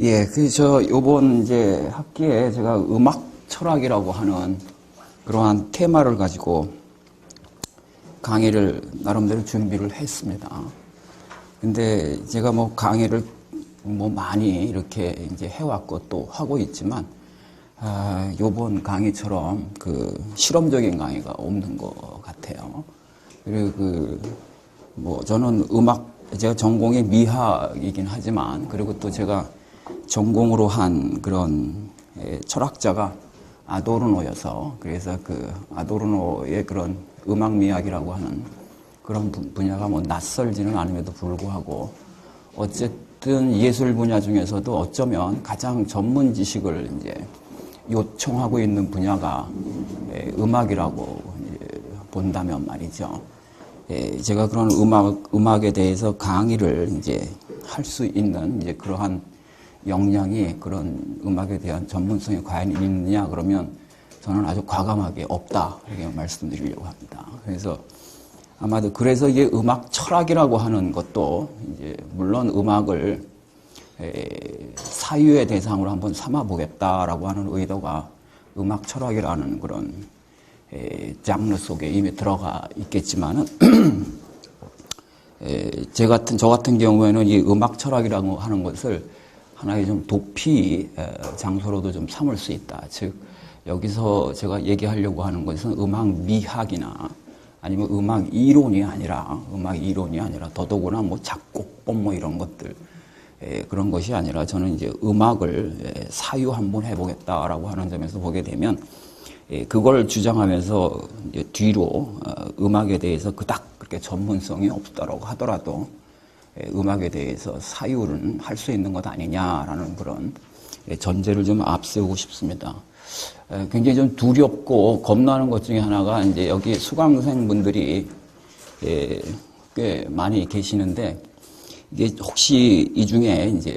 예, 그, 저, 요번 이제 학기에 제가 음악 철학이라고 하는 그러한 테마를 가지고 강의를 나름대로 준비를 했습니다. 근데 제가 뭐 강의를 뭐 많이 이렇게 이제 해왔고 또 하고 있지만, 아, 요번 강의처럼 그 실험적인 강의가 없는 것 같아요. 그리고 그, 뭐 저는 음악, 제가 전공이 미학이긴 하지만, 그리고 또 제가 전공으로 한 그런 예, 철학자가 아도르노여서 그래서 그 아도르노의 그런 음악 미학이라고 하는 그런 분- 분야가 뭐 낯설지는 않음에도 불구하고 어쨌든 예술 분야 중에서도 어쩌면 가장 전문 지식을 이제 요청하고 있는 분야가 예, 음악이라고 본다면 말이죠. 예, 제가 그런 음악 음악에 대해서 강의를 이제 할 수 있는 이제 그러한 역량이 그런 음악에 대한 전문성이 과연 있느냐 그러면 저는 아주 과감하게 없다 이렇게 말씀드리려고 합니다. 그래서 아마도 그래서 이게 음악 철학이라고 하는 것도 이제 물론 음악을 에, 사유의 대상으로 한번 삼아 보겠다라고 하는 의도가 음악 철학이라는 그런 에, 장르 속에 이미 들어가 있겠지만은 에, 제 같은 저 같은 경우에는 이 음악 철학이라고 하는 것을 하나의 좀 도피 에, 장소로도 좀 삼을 수 있다. 즉 여기서 제가 얘기하려고 하는 것은 음악 미학이나 아니면 음악 이론이 아니라 음악 이론이 아니라 더더구나 뭐 작곡법 뭐 이런 것들 에, 그런 것이 아니라 저는 이제 음악을 에, 사유 한번 해보겠다라고 하는 점에서 보게 되면 예, 그걸 주장하면서 뒤로 어, 음악에 대해서 그닥 그렇게 전문성이 없다라고 하더라도 예, 음악에 대해서 사유는 할 수 있는 것 아니냐라는 그런 예, 전제를 좀 앞세우고 싶습니다. 에, 굉장히 좀 두렵고 겁나는 것 중에 하나가 이제 여기 수강생분들이 예, 꽤 많이 계시는데 이게 혹시 이 중에 이제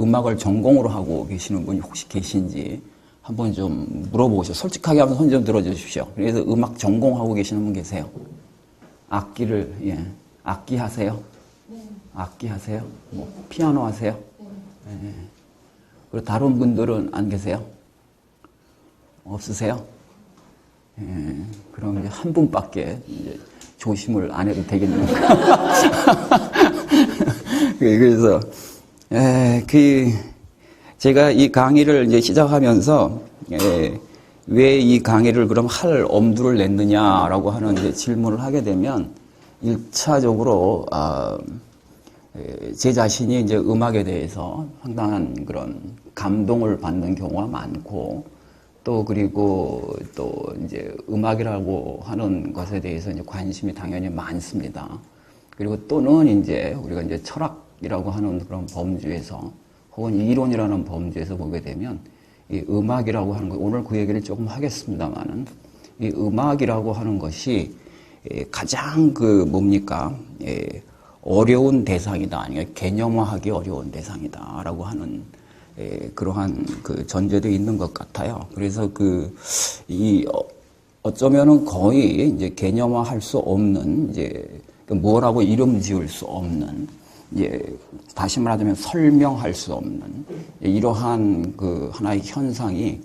음악을 전공으로 하고 계시는 분이 혹시 계신지 한번 좀 물어보시죠. 솔직하게 한번 손 좀 들어주십시오. 그래서 음악 전공하고 계시는 분 계세요? 악기를, 예. 악기 하세요? 악기 하세요? 뭐, 피아노 하세요? 예. 그리고 다른 분들은 안 계세요? 없으세요? 예. 그럼 이제 한 분밖에 이제 조심을 안 해도 되겠네요. 그래서, 에, 그, 제가 이 강의를 이제 시작하면서 예, 왜이 강의를 그럼 할 엄두를 냈느냐라고 하는 질문을 하게 되면 일차적으로 아, 예, 제 자신이 이제 음악에 대해서 상당한 그런 감동을 받는 경우가 많고 또 그리고 또 이제 음악이라고 하는 것에 대해서 이제 관심이 당연히 많습니다. 그리고 또는 이제 우리가 이제 철학이라고 하는 그런 범주에서 혹은 이론이라는 범주에서 보게 되면 이 음악이라고 하는 것 오늘 그 얘기를 조금 하겠습니다만은 이 음악이라고 하는 것이 예, 가장 그 뭡니까 예, 어려운 대상이다 아니면 개념화하기 어려운 대상이다라고 하는 예, 그러한 그 전제도 있는 것 같아요. 그래서 그 이 어쩌면은 거의 이제 개념화할 수 없는 이제 그 뭐라고 이름 지을 수 없는 이제 다시 말하자면 설명할 수 없는 이러한 그 하나의 현상이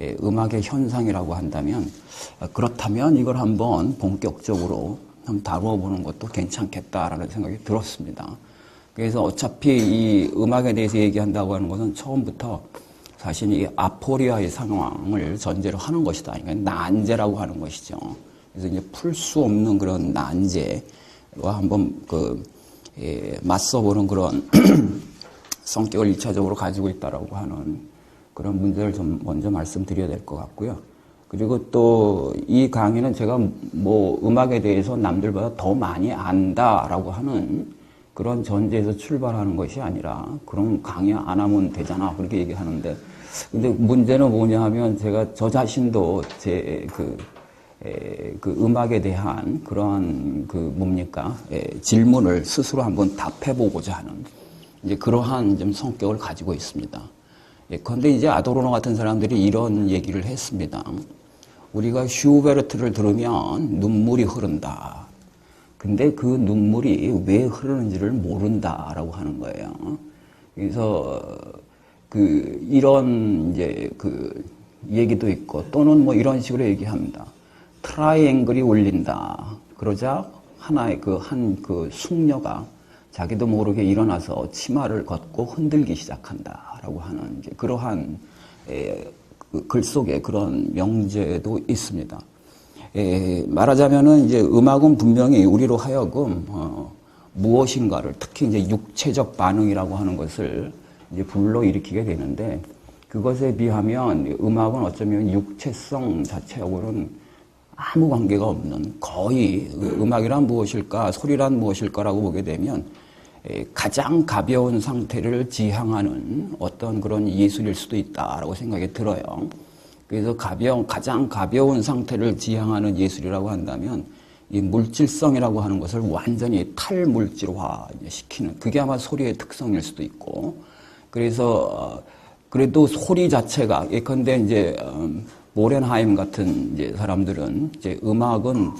예, 음악의 현상이라고 한다면 아, 그렇다면 이걸 한번 본격적으로 한번 다루어보는 것도 괜찮겠다라는 생각이 들었습니다. 그래서 어차피 이 음악에 대해서 얘기한다고 하는 것은 처음부터 사실 이 아포리아의 상황을 전제로 하는 것이다. 그러니까 난제라고 하는 것이죠. 그래서 이제 풀 수 없는 그런 난제와 한번 그 예, 맞서보는 그런 성격을 일차적으로 가지고 있다라고 하는 그런 문제를 좀 먼저 말씀드려야 될 것 같고요. 그리고 또 이 강의는 제가 뭐 음악에 대해서 남들보다 더 많이 안다라고 하는 그런 전제에서 출발하는 것이 아니라 그럼 강의 안 하면 되잖아 그렇게 얘기하는데 근데 문제는 뭐냐 하면 제가 저 자신도 제그 에, 그 음악에 대한 그러한 그 뭡니까 에, 질문을 스스로 한번 답해보고자 하는 이제 그러한 좀 성격을 가지고 있습니다. 예, 그런데 이제 아도로노 같은 사람들이 이런 얘기를 했습니다. 우리가 슈베르트를 들으면 눈물이 흐른다. 근데 그 눈물이 왜 흐르는지를 모른다라고 하는 거예요. 그래서 그 이런 이제 그 얘기도 있고 또는 뭐 이런 식으로 얘기합니다. 트라이앵글이 울린다. 그러자 하나의 그 한그 숙녀가 자기도 모르게 일어나서 치마를 걷고 흔들기 시작한다라고 하는 이제 그러한 에, 그 글 속에 그런 명제도 있습니다. 에, 말하자면은 이제 음악은 분명히 우리로 하여금 어, 무엇인가를 특히 이제 육체적 반응이라고 하는 것을 이제 불러일으키게 되는데 그것에 비하면 음악은 어쩌면 육체성 자체하고는 아무 관계가 없는 거의 음악이란 무엇일까 소리란 무엇일까라고 보게 되면 에, 가장 가벼운 상태를 지향하는 어떤 그런 예술일 수도 있다라고 생각이 들어요. 그래서 가벼운 가장 가벼운 상태를 지향하는 예술이라고 한다면 이 물질성이라고 하는 것을 완전히 탈물질화 시키는 그게 아마 소리의 특성일 수도 있고 그래서 어, 그래도 소리 자체가 예컨대 이제 음, 모렌하임 같은 이제 사람들은 이제 음악은 에,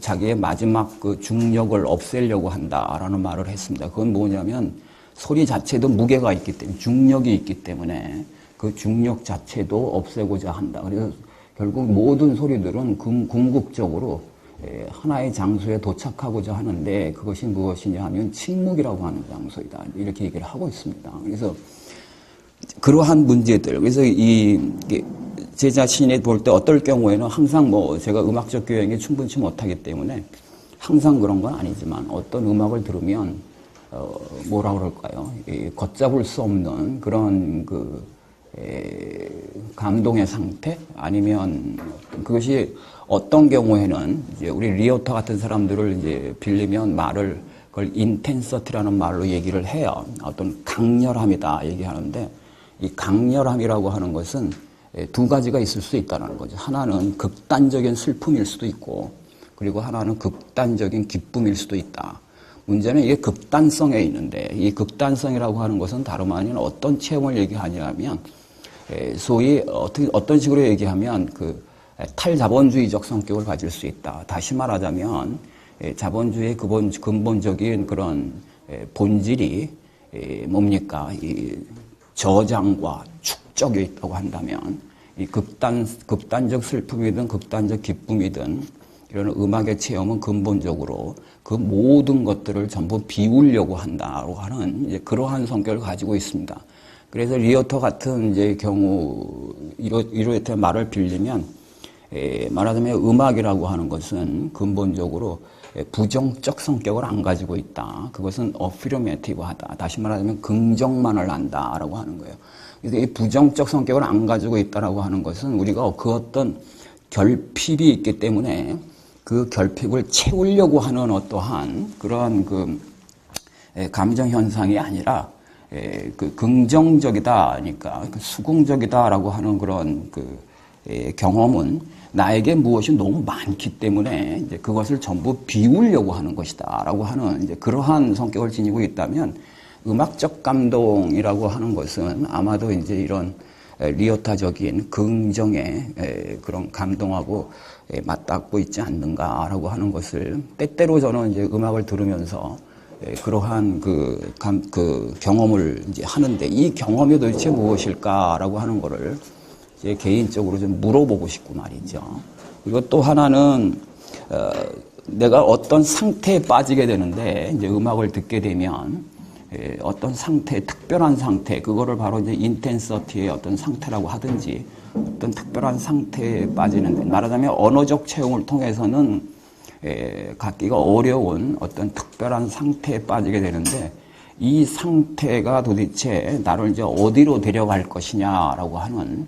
자기의 마지막 그 중력을 없애려고 한다라는 말을 했습니다. 그건 뭐냐면 소리 자체도 무게가 있기 때문에 중력이 있기 때문에 그 중력 자체도 없애고자 한다. 그래서 결국 모든 소리들은 궁- 궁극적으로 에, 하나의 장소에 도착하고자 하는데 그것이 무엇이냐 하면 침묵이라고 하는 장소이다. 이렇게 얘기를 하고 있습니다. 그래서 그러한 문제들. 그래서 이, 제 자신이 볼 때 어떨 경우에는 항상 뭐 제가 음악적 교양이 충분치 못하기 때문에 항상 그런 건 아니지만 어떤 음악을 들으면 어, 뭐라 그럴까요? 이 걷잡을 수 없는 그런 그 에, 감동의 상태 아니면 그것이 어떤 경우에는 이제 우리 리오터 같은 사람들을 이제 빌리면 말을 그걸 인텐서티라는 말로 얘기를 해요. 어떤 강렬함이다 얘기하는데 이 강렬함이라고 하는 것은 에, 두 가지가 있을 수 있다는 거죠. 하나는 극단적인 슬픔일 수도 있고 그리고 하나는 극단적인 기쁨일 수도 있다. 문제는 이게 극단성에 있는데 이 극단성이라고 하는 것은 다름 아닌 어떤 체험을 얘기하냐면 에, 소위 어떻게 어떤 식으로 얘기하면 그 에, 탈자본주의적 성격을 가질 수 있다. 다시 말하자면 에, 자본주의의 근본, 근본적인 그런 에, 본질이 에, 뭡니까? 이 저장과 축 적이 있다고 한다면 이 극단 극단적 슬픔이든 극단적 기쁨이든 이런 음악의 체험은 근본적으로 그 모든 것들을 전부 비우려고 한다고 하는 이제 그러한 성격을 가지고 있습니다. 그래서 리어터 같은 이제 경우 이로 이로의 말을 빌리면 에, 말하자면 음악이라고 하는 것은 근본적으로 에, 부정적 성격을 안 가지고 있다. 그것은 어피르메티브하다. 다시 말하자면 긍정만을 한다라고 하는 거예요. 이 부정적 성격을 안 가지고 있다라고 하는 것은 우리가 그 어떤 결핍이 있기 때문에 그 결핍을 채우려고 하는 어떠한 그러한 그 에, 감정 현상이 아니라 에, 그 긍정적이다, 그러니까 그 수긍적이다라고 하는 그런 그 에, 경험은 나에게 무엇이 너무 많기 때문에 이제 그것을 전부 비우려고 하는 것이다라고 하는 이제 그러한 성격을 지니고 있다면 음악적 감동이라고 하는 것은 아마도 이제 이런 에, 리어타적인 긍정의 에, 그런 감동하고 에, 맞닿고 있지 않는가라고 하는 것을 때때로 저는 이제 음악을 들으면서 에, 그러한 그, 감, 그 경험을 이제 하는데 이 경험이 도대체 무엇일까라고 하는 거를 제 개인적으로 좀 물어보고 싶고 말이죠. 그리고 또 하나는 어, 내가 어떤 상태에 빠지게 되는데 이제 음악을 듣게 되면 에, 어떤 상태, 특별한 상태, 그거를 바로 이제 인텐서티의 어떤 상태라고 하든지 어떤 특별한 상태에 빠지는데 말하자면 언어적 체험을 통해서는 에, 갖기가 어려운 어떤 특별한 상태에 빠지게 되는데 이 상태가 도대체 나를 이제 어디로 데려갈 것이냐라고 하는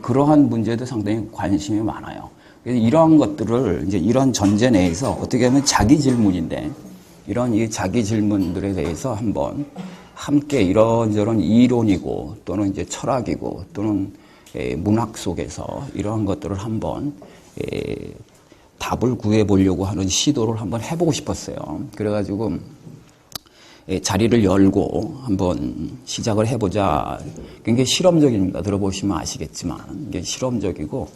그러한 문제도 상당히 관심이 많아요. 이러한 것들을 이제 이런 전제 내에서 어떻게 하면 자기 질문인데 이런 이 자기 질문들에 대해서 한번 함께 이런저런 이론이고 또는 이제 철학이고 또는 에, 문학 속에서 이러한 것들을 한번 에, 답을 구해 보려고 하는 시도를 한번 해보고 싶었어요. 그래가지고 예, 자리를 열고 한번 시작을 해보자. 굉장히 실험적입니다. 들어보시면 아시겠지만 이게 실험적이고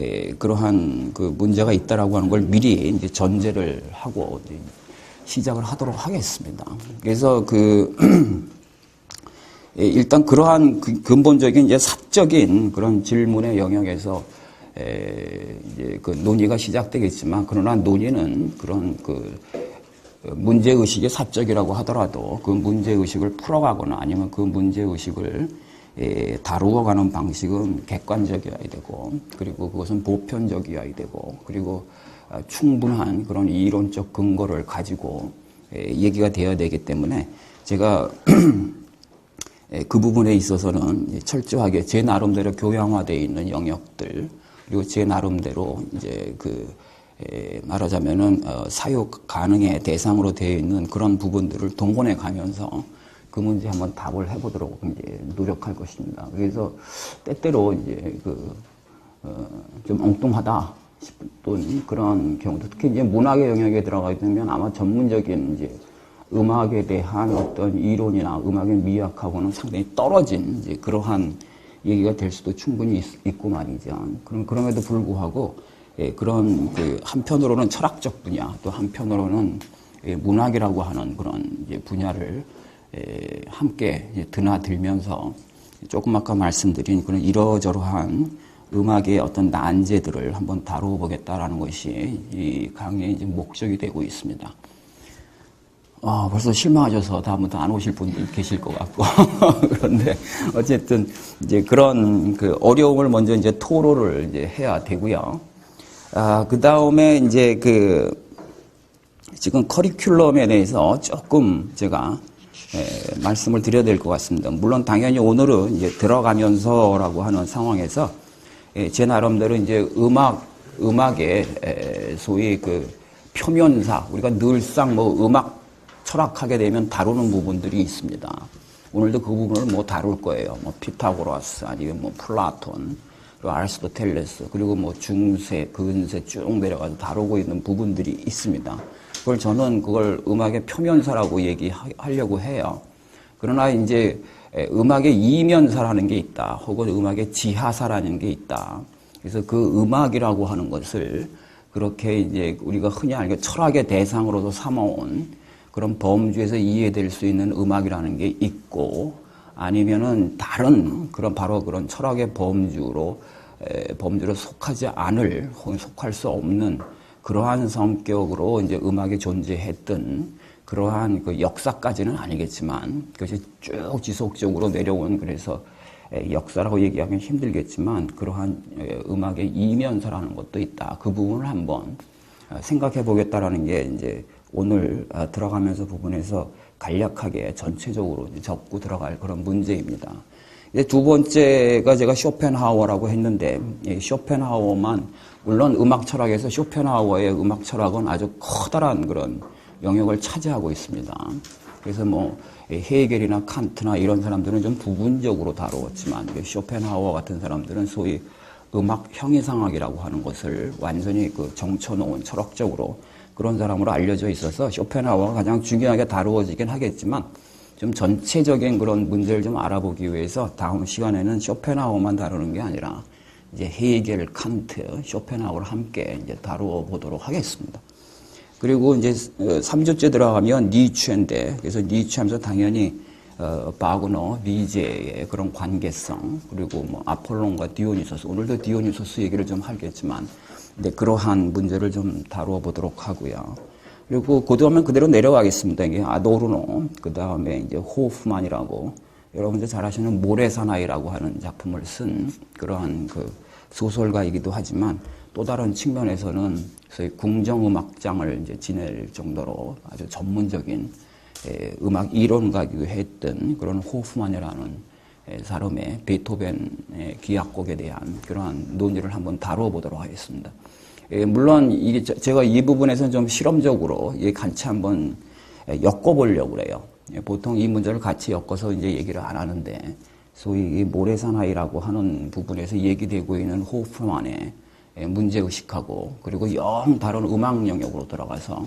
예, 그러한 그 문제가 있다라고 하는 걸 미리 이제 전제를 하고 시작을 하도록 하겠습니다. 그래서 그 예, 일단 그러한 그 근본적인 이제 사적인 그런 질문의 영역에서 에, 이제 그 논의가 시작되겠지만 그러나 논의는 그런 그 문제 의식이 사적이라고 하더라도 그 문제 의식을 풀어가거나 아니면 그 문제 의식을 에, 다루어가는 방식은 객관적이어야 되고 그리고 그것은 보편적이어야 되고 그리고 아, 충분한 그런 이론적 근거를 가지고 에, 얘기가 되어야 되기 때문에 제가 에, 그 부분에 있어서는 철저하게 제 나름대로 교양화되어 있는 영역들 그리고 제 나름대로 이제 그 에, 말하자면은 어, 사육 가능의 대상으로 되어 있는 그런 부분들을 동원해 가면서 그 문제 한번 답을 해보도록 이제 노력할 것입니다. 그래서 때때로 이제 그, 어, 좀 엉뚱하다 싶은 그런 경우도 특히 이제 문학의 영역에 들어가게 되면 아마 전문적인 이제 음악에 대한 어떤 이론이나 음악의 미학하고는 상당히 떨어진 이제 그러한 얘기가 될 수도 충분히 있, 고 말이죠. 그럼 그럼에도 불구하고 예, 그런 그 한편으로는 철학적 분야 또 한편으로는 예, 문학이라고 하는 그런 분야를 예, 함께 드나들면서 조금 아까 말씀드린 그런 이러저러한 음악의 어떤 난제들을 한번 다루어 보겠다라는 것이 이 강의의 이제 목적이 되고 있습니다. 아, 벌써 실망하셔서 다음부터 안 오실 분들 계실 것 같고. 그런데 어쨌든 이제 그런 그 어려움을 먼저 이제 토로를 이제 해야 되고요. 아, 그 다음에 이제 그 지금 커리큘럼에 대해서 조금 제가 에, 말씀을 드려야 될 것 같습니다. 물론 당연히 오늘은 이제 들어가면서라고 하는 상황에서 에, 제 나름대로 이제 음악, 음악의 에, 소위 그 표면사, 우리가 늘상 뭐 음악 철학하게 되면 다루는 부분들이 있습니다. 오늘도 그 부분을 뭐 다룰 거예요. 뭐 피타고라스 아니면 뭐 플라톤, 그리고 아리스토텔레스, 그리고 뭐 중세, 근세 쭉 내려가서 다루고 있는 부분들이 있습니다. 그걸 저는 그걸 음악의 표면사라고 얘기하려고 해요. 그러나 이제 음악의 이면사라는 게 있다. 혹은 음악의 지하사라는 게 있다. 그래서 그 음악이라고 하는 것을 그렇게 이제 우리가 흔히 알게 철학의 대상으로도 삼아온 그런 범주에서 이해될 수 있는 음악이라는 게 있고 아니면은 다른 그런 바로 그런 철학의 범주로 에, 범주로 속하지 않을 혹은 속할 수 없는 그러한 성격으로 이제 음악이 존재했던 그러한 그 역사까지는 아니겠지만 그것이 쭉 지속적으로 내려온 그래서 역사라고 얘기하면 힘들겠지만 그러한 음악의 이면서라는 것도 있다. 그 부분을 한번 어, 생각해 보겠다라는 게 이제 오늘 아, 들어가면서 부분에서 간략하게 전체적으로 접고 들어갈 그런 문제입니다. 두 번째가 제가 쇼펜하워라고 했는데 쇼펜하워만 물론 음악 철학에서 쇼펜하워의 음악 철학은 아주 커다란 그런 영역을 차지하고 있습니다. 그래서 뭐 헤이겔이나 칸트나 이런 사람들은 좀 부분적으로 다루었지만 쇼펜하워 같은 사람들은 소위 음악 형이상학이라고 하는 것을 완전히 그 정쳐놓은 철학적으로 그런 사람으로 알려져 있어서 쇼펜하워가 가장 중요하게 다루어지긴 하겠지만 좀 전체적인 그런 문제를 좀 알아보기 위해서 다음 시간에는 쇼펜하워만 다루는 게 아니라 이제 헤이겔, 칸트, 쇼펜하워를 함께 이제 다루어 보도록 하겠습니다. 그리고 이제 3주째 어, 들어가면 니츠인데 그래서 니츠 하면서 당연히 어, 바그너, 미제의 그런 관계성 그리고 뭐 아폴론과 디오니소스 오늘도 디오니소스 얘기를 좀 하겠지만 네, 그러한 문제를 좀 다루어 보도록 하고요. 그리고 고등하면 그대로 내려가겠습니다. 이게 아도르노, 그 다음에 이제 호프만이라고 여러분들 잘 아시는 모래사나이라고 하는 작품을 쓴 그러한 그 소설가이기도 하지만 또 다른 측면에서는 소위 궁정음악장을 이제 지낼 정도로 아주 전문적인 음악 이론가기도 했던 그런 호프만이라는 사람의 베토벤의 기악곡에 대한 그러한 논의를 한번 다뤄보도록 하겠습니다. 예, 물론 이게 제가 이 부분에서는 좀 실험적으로 같이 한번 엮어보려고 그래요. 예, 보통 이 문제를 같이 엮어서 이제 얘기를 안 하는데 소위 모래사나이라고 하는 부분에서 얘기되고 있는 호프만의 문제의식하고 그리고 영 다른 음악 영역으로 들어가서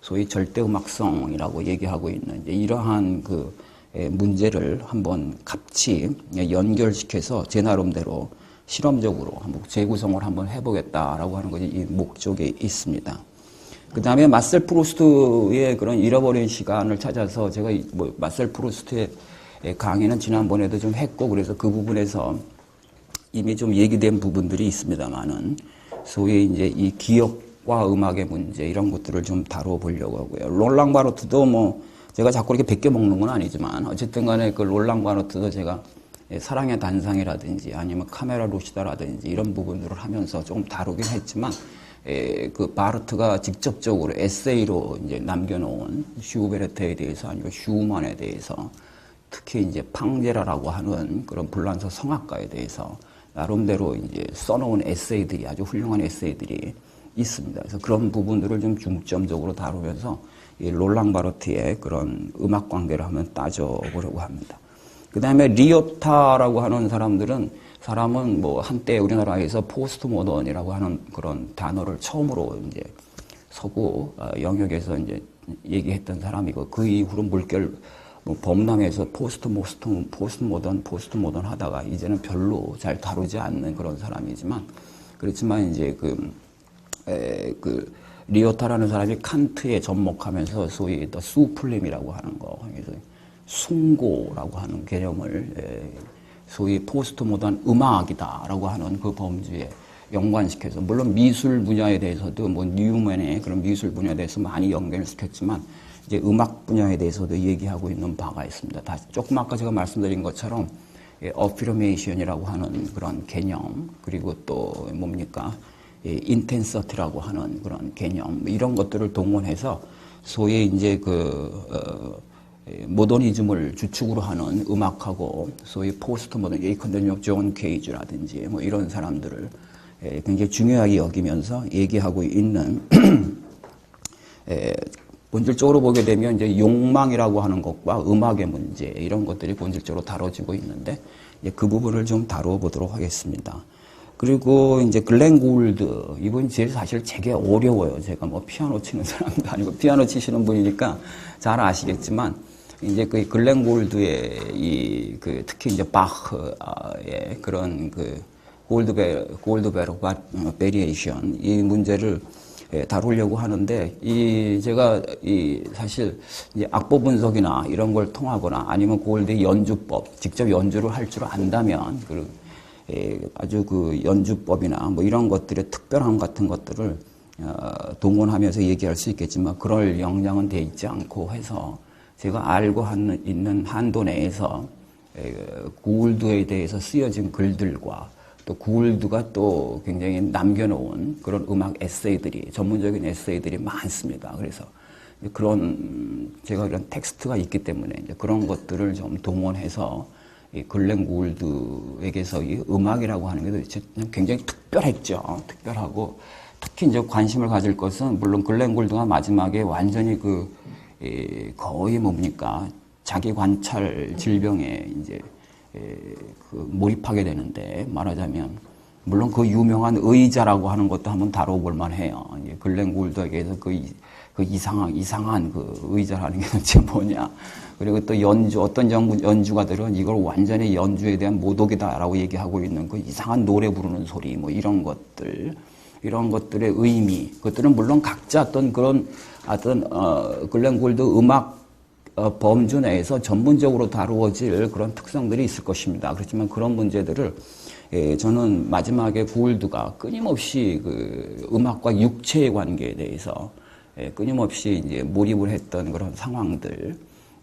소위 절대음악성이라고 얘기하고 있는 이러한 그 문제를 한번 같이 연결시켜서 제 나름대로 실험적으로 한번 재구성을 한번 해보겠다라고 하는 것이 이 목적에 있습니다. 그 다음에 마셀 프루스트의 그런 잃어버린 시간을 찾아서 제가 뭐 마셀 프루스트의 예, 강의는 지난번에도 좀 했고 그래서 그 부분에서 이미 좀 얘기된 부분들이 있습니다만은 소위 이제 이 기억과 음악의 문제 이런 것들을 좀 다뤄보려고 하고요. 롤랑 바로트도 뭐 제가 자꾸 이렇게 베껴 먹는 건 아니지만 어쨌든 간에 그 롤랑 바로트도 제가 예, 사랑의 단상이라든지 아니면 카메라 루시다라든지 이런 부분들을 하면서 조금 다루긴 했지만 에, 그 바르트가 직접적으로 에세이로 이제 남겨놓은 슈베르트에 대해서 아니면 슈만에 대해서 특히 이제 팡제라라고 하는 그런 불란서 성악가에 대해서 나름대로 이제 써놓은 에세이들이 아주 훌륭한 에세이들이 있습니다. 그래서 그런 부분들을 좀 중점적으로 다루면서 이 롤랑 바르트의 그런 음악 관계를 한번 따져보려고 합니다. 그 다음에 리오타라고 하는 사람들은 사람은 뭐 한때 우리나라에서 포스트 모던이라고 하는 그런 단어를 처음으로 이제 서구 어, 영역에서 이제 얘기했던 사람이고 그 이후로 물결 뭐 범람에서 포스트 모스트 포스트 모던 포스트 모던 하다가 이제는 별로 잘 다루지 않는 그런 사람이지만 그렇지만 이제 그, 에, 그 리오타라는 사람이 칸트에 접목하면서 소위 더 수플림이라고 하는 거 그래서 숭고라고 하는 개념을 에, 소위 포스트 모던 음악이다라고 하는 그 범주에 연관시켜서 물론 미술 분야에 대해서도 뭐 뉴맨의 그런 미술 분야에 대해서 많이 연결시켰지만 이제 음악 분야에 대해서도 얘기하고 있는 바가 있습니다. 다시 조금 아까 제가 말씀드린 것처럼 어피러메이션이라고 하는 그런 개념 그리고 또 뭡니까 인텐서티라고 하는 그런 개념 뭐 이런 것들을 동원해서 소위 이제 그 어, 모더니즘을 주축으로 하는 음악하고 소위 포스트 모던 예컨대 존 케이지라든지 뭐 이런 사람들을 굉장히 중요하게 여기면서 얘기하고 있는 본질적으로 보게 되면 이제 욕망이라고 하는 것과 음악의 문제 이런 것들이 본질적으로 다뤄지고 있는데 그 부분을 좀 다뤄보도록 하겠습니다. 그리고 이제 글렌 고울드 이분 제일 사실 되게 어려워요. 제가 뭐 피아노 치는 사람도 아니고 피아노 치시는 분이니까 잘 아시겠지만 이제 그 글렌 고울드의 이 그 특히 이제 바흐의 그런 그 골드베 골드베르 베리에이션 이 문제를 예, 다루려고 하는데 이 제가 이 사실 악보 분석이나 이런 걸 통하거나 아니면 골드의 연주법 직접 연주를 할 줄 안다면 그 예, 아주 그 연주법이나 뭐 이런 것들의 특별함 같은 것들을 어, 동원하면서 얘기할 수 있겠지만 그럴 역량은 돼 있지 않고 해서 제가 알고 있는 한도 내에서 구울드에 대해서 쓰여진 글들과 또 구울드가 또 굉장히 남겨놓은 그런 음악 에세이들이 전문적인 에세이들이 많습니다. 그래서 그런 제가 이런 텍스트가 있기 때문에 그런 것들을 좀 동원해서 이 글렌 구울드에게서 이 음악이라고 하는 게 굉장히 특별했죠. 특별하고 특히 이제 관심을 가질 것은 물론 글렌 구울드가 마지막에 완전히 그 거의 뭡니까 자기 관찰 질병에 이제 그 몰입하게 되는데 말하자면 물론 그 유명한 의자라고 하는 것도 한번 다뤄볼 만해요. 글렌 골드에게서 그, 그 이상한 이상한 그 의자라는 게 도대체 뭐냐. 그리고 또 연주 어떤 연주가들은 이걸 완전히 연주에 대한 모독이다라고 얘기하고 있는 그 이상한 노래 부르는 소리 뭐 이런 것들 이런 것들의 의미 그것들은 물론 각자 어떤 그런 어떤 어, 글렌 골드 음악 어, 범주 내에서 전문적으로 다루어질 그런 특성들이 있을 것입니다. 그렇지만 그런 문제들을 예, 저는 마지막에 구울드가 끊임없이 그 음악과 육체의 관계에 대해서 예, 끊임없이 이제 몰입을 했던 그런 상황들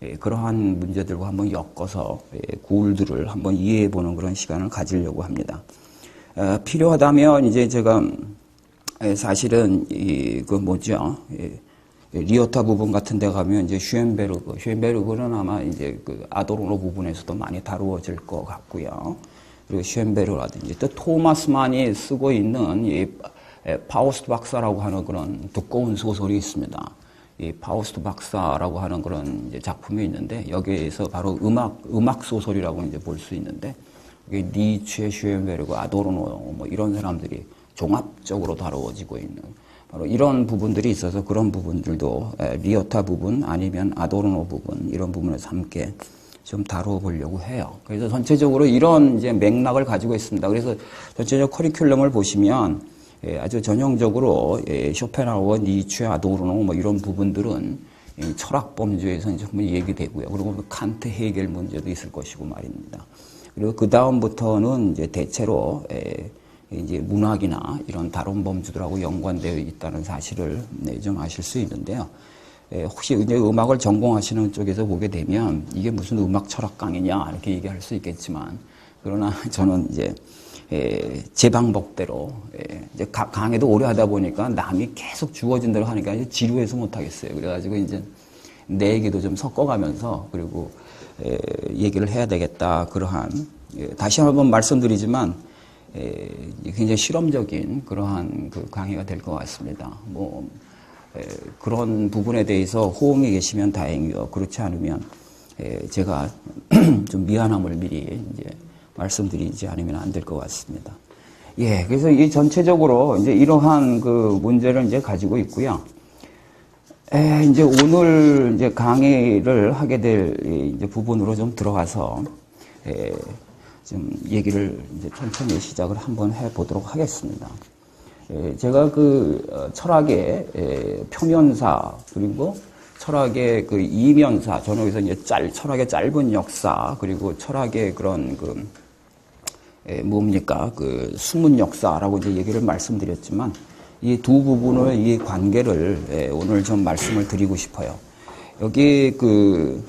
예, 그러한 문제들과 한번 엮어서 예, 구울드를 한번 이해해 보는 그런 시간을 가지려고 합니다. 어, 필요하다면 이제 제가 예, 사실은 이 그 뭐죠? 예, 리오타 부분 같은 데 가면 이제 슈엔베르그, 슈엔베르그는 아마 이제 그 아도르노 부분에서도 많이 다루어질 것 같고요. 그리고 슈엔베르라든지 또 토마스만이 쓰고 있는 이 파우스트 박사라고 하는 그런 두꺼운 소설이 있습니다. 이 파우스트 박사라고 하는 그런 작품이 있는데 여기에서 바로 음악 음악 소설이라고 이제 볼 수 있는데 이게 니체, 슈엔베르그, 아도르노 뭐 이런 사람들이 종합적으로 다루어지고 있는 바로 이런 부분들이 있어서 그런 부분들도 리어타 부분 아니면 아도르노 부분 이런 부분에서 함께 좀 다뤄보려고 해요. 그래서 전체적으로 이런 이제 맥락을 가지고 있습니다. 그래서 전체적 커리큘럼을 보시면 아주 전형적으로 쇼펜하우어, 니츠, 아도르노 뭐 이런 부분들은 이 철학 범주에서 이제 한번 얘기되고요. 그리고 칸트 해결 문제도 있을 것이고 말입니다. 그리고 그 다음부터는 이제 대체로 에, 이제 문학이나 이런 다른 범주들하고 연관되어 있다는 사실을 네, 좀 아실 수 있는데요. 에, 혹시 이제 음악을 전공하시는 쪽에서 보게 되면 이게 무슨 음악 철학 강의냐 이렇게 얘기할 수 있겠지만 그러나 저는 이제 에, 제 방법대로 에, 이제 가- 강의도 오래 하다 보니까 남이 계속 주어진 대로 하니까 이제 지루해서 못 하겠어요. 그래가지고 이제 내 얘기도 좀 섞어가면서 그리고 에, 얘기를 해야 되겠다 그러한 예, 다시 한번 말씀드리지만 에, 굉장히 실험적인 그러한 그 강의가 될 것 같습니다. 뭐 에, 그런 부분에 대해서 호응이 계시면 다행이요. 그렇지 않으면 에, 제가 좀 미안함을 미리 이제 말씀드리지 않으면 안 될 것 같습니다. 예, 그래서 이 전체적으로 이제 이러한 그 문제를 이제 가지고 있고요. 에, 이제 오늘 이제 강의를 하게 될이 이제 부분으로 좀 들어가서 에, 좀 얘기를 이제 천천히 시작을 한번 해 보도록 하겠습니다. 에, 제가 그 어, 철학의 에, 표면사 그리고 철학의 그 이면사 저는 여기서 이제 짤 철학의 짧은 역사 그리고 철학의 그런 그 에, 뭡니까 그 숨은 역사라고 이제 얘기를 말씀드렸지만 이 두 부분의 이 관계를 에, 오늘 좀 말씀을 드리고 싶어요. 여기 그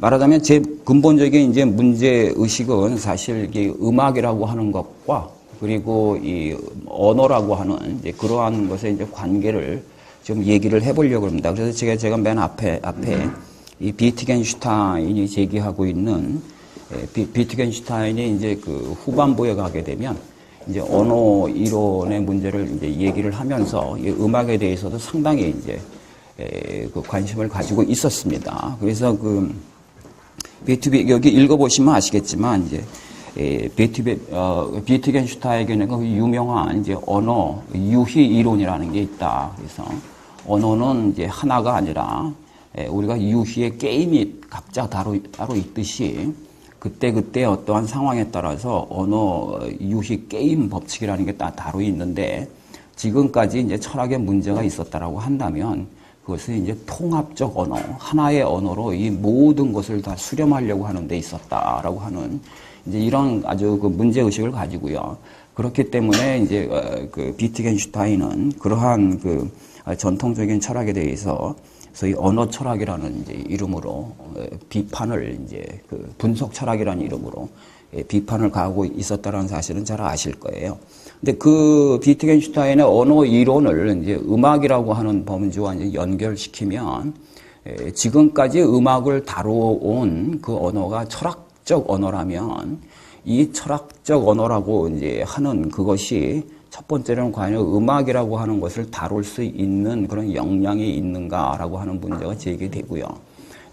말하자면 제 근본적인 이제 문제 의식은 사실 이게 음악이라고 하는 것과 그리고 이 언어라고 하는 이제 그러한 것의 이제 관계를 좀 얘기를 해보려고 합니다. 그래서 제가 제가 맨 앞에 앞에 이 비트겐슈타인이 제기하고 있는 에, 비, 비트겐슈타인이 이제 그 후반부에 가게 되면 이제 언어 이론의 문제를 이제 얘기를 하면서 이 음악에 대해서도 상당히 이제 에, 그 관심을 가지고 있었습니다. 그래서 그 비트비 여기 읽어보시면 아시겠지만 이제 에, 비트비 어, 비트겐슈타인에게는 그 유명한 이제 언어 유희 이론이라는 게 있다. 그래서 언어는 이제 하나가 아니라 에, 우리가 유희의 게임이 각자 따로 따로 있듯이 그때 그때 어떠한 상황에 따라서 언어 유희 게임 법칙이라는 게다 따로 있는데 지금까지 이제 철학의 문제가 있었다라고 한다면 그것은 이제 통합적 언어, 하나의 언어로 이 모든 것을 다 수렴하려고 하는 데 있었다라고 하는 이제 이런 아주 그 문제 의식을 가지고요. 그렇기 때문에 이제 어, 그 비트겐슈타인은 그러한 그 전통적인 철학에 대해서 소위 언어 철학이라는 이제 이름으로 어, 비판을 이제 그 분석 철학이라는 이름으로 예, 비판을 가하고 있었다는 사실은 잘 아실 거예요. 근데 그 비트겐슈타인의 언어 이론을 이제 음악이라고 하는 범주와 이제 연결시키면 에, 지금까지 음악을 다루어온 그 언어가 철학적 언어라면 이 철학적 언어라고 이제 하는 그것이 첫 번째로는 과연 음악이라고 하는 것을 다룰 수 있는 그런 역량이 있는가라고 하는 문제가 제기되고요.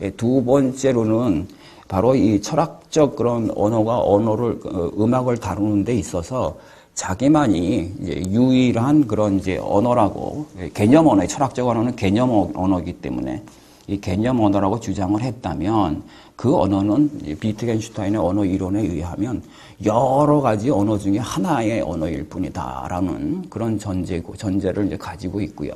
예, 두 번째로는 바로 이 철학적 그런 언어가 언어를 어, 음악을 다루는 데 있어서 자기만이 유일한 그런 이제 언어라고 예, 개념 언어, 철학적 언어는 개념 언어이기 때문에 이 개념 언어라고 주장을 했다면 그 언어는 비트겐슈타인의 언어 이론에 의하면 여러 가지 언어 중에 하나의 언어일 뿐이다라는 그런 전제고 전제를 이제 가지고 있고요.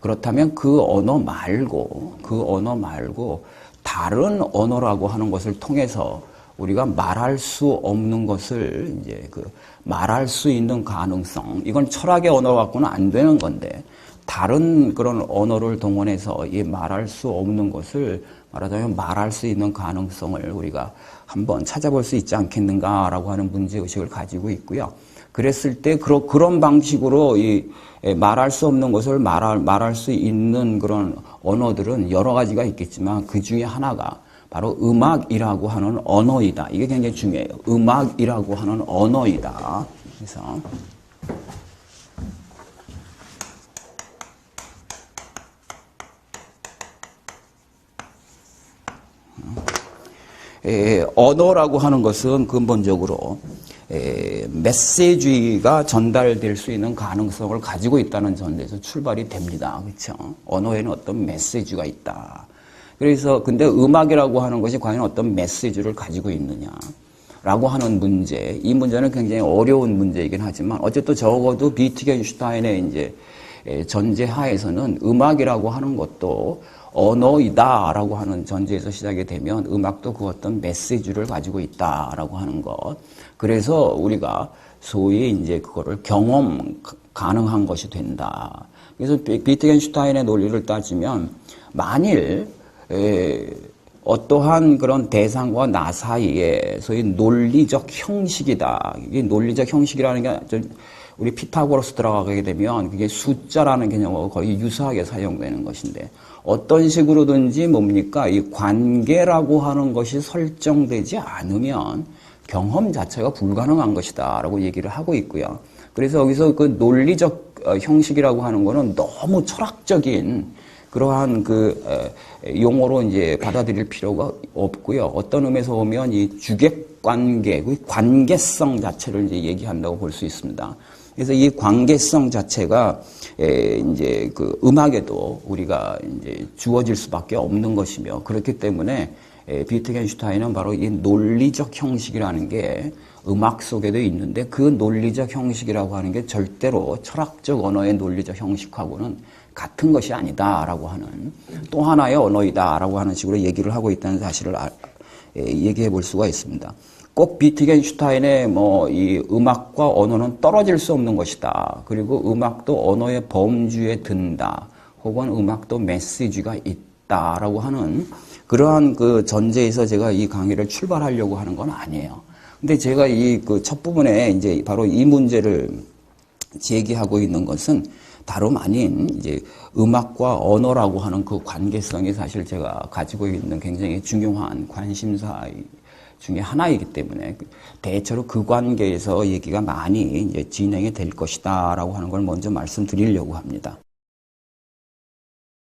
그렇다면 그 언어 말고 그 언어 말고 다른 언어라고 하는 것을 통해서 우리가 말할 수 없는 것을 이제 그 말할 수 있는 가능성 이건 철학의 언어 갖고는 안 되는 건데 다른 그런 언어를 동원해서 이 말할 수 없는 것을 말하자면 말할 수 있는 가능성을 우리가 한번 찾아볼 수 있지 않겠는가라고 하는 문제 의식을 가지고 있고요. 그랬을 때 그런 그런 방식으로 이 말할 수 없는 것을 말할 말할 수 있는 그런 언어들은 여러 가지가 있겠지만 그 중에 하나가 바로 음악이라고 하는 언어이다. 이게 굉장히 중요해요. 음악이라고 하는 언어이다. 그래서 에, 언어라고 하는 것은 근본적으로 에, 메시지가 전달될 수 있는 가능성을 가지고 있다는 전제에서 출발이 됩니다. 그렇죠? 언어에는 어떤 메시지가 있다. 그래서 근데 음악이라고 하는 것이 과연 어떤 메시지를 가지고 있느냐? 라고 하는 문제. 이 문제는 굉장히 어려운 문제이긴 하지만 어쨌든 적어도 비트겐슈타인의 이제 에, 전제 하에서는 음악이라고 하는 것도 언어이다라고 하는 전제에서 시작이 되면 음악도 그 어떤 메시지를 가지고 있다라고 하는 것. 그래서 우리가 소위 이제 그거를 경험 가능한 것이 된다. 그래서 비- 비트겐슈타인의 논리를 따지면 만일 에, 어떠한 그런 대상과 나 사이에 소위 논리적 형식이다. 이게 논리적 형식이라는 게좀 우리 피타고라스 들어가게 되면 그게 숫자라는 개념하고 거의 유사하게 사용되는 것인데 어떤 식으로든지 뭡니까 이 관계라고 하는 것이 설정되지 않으면 경험 자체가 불가능한 것이다 라고 얘기를 하고 있고요. 그래서 여기서 그 논리적 어, 형식이라고 하는 거는 너무 철학적인 그러한 그 에, 용어로 이제 받아들일 필요가 없고요. 어떤 의미에서 보면 이 주객 관계, 그 관계성 자체를 이제 얘기한다고 볼 수 있습니다. 그래서 이 관계성 자체가 에, 이제 그 음악에도 우리가 이제 주어질 수밖에 없는 것이며 그렇기 때문에 에, 비트겐슈타인은 바로 이 논리적 형식이라는 게 음악 속에도 있는데 그 논리적 형식이라고 하는 게 절대로 철학적 언어의 논리적 형식하고는 같은 것이 아니다라고 하는 또 하나의 언어이다라고 하는 식으로 얘기를 하고 있다는 사실을 얘기해 볼 수가 있습니다. 꼭 비트겐슈타인의 뭐 이 음악과 언어는 떨어질 수 없는 것이다. 그리고 음악도 언어의 범주에 든다. 혹은 음악도 메시지가 있다라고 하는 그러한 그 전제에서 제가 이 강의를 출발하려고 하는 건 아니에요. 근데 제가 이 그 첫 부분에 이제 바로 이 문제를 제기하고 있는 것은 다름 아닌 이제 음악과 언어라고 하는 그 관계성이 사실 제가 가지고 있는 굉장히 중요한 관심사 중에 하나이기 때문에 대체로 그 관계에서 얘기가 많이 진행이 될 것이다라고 하는 걸 먼저 말씀드리려고 합니다.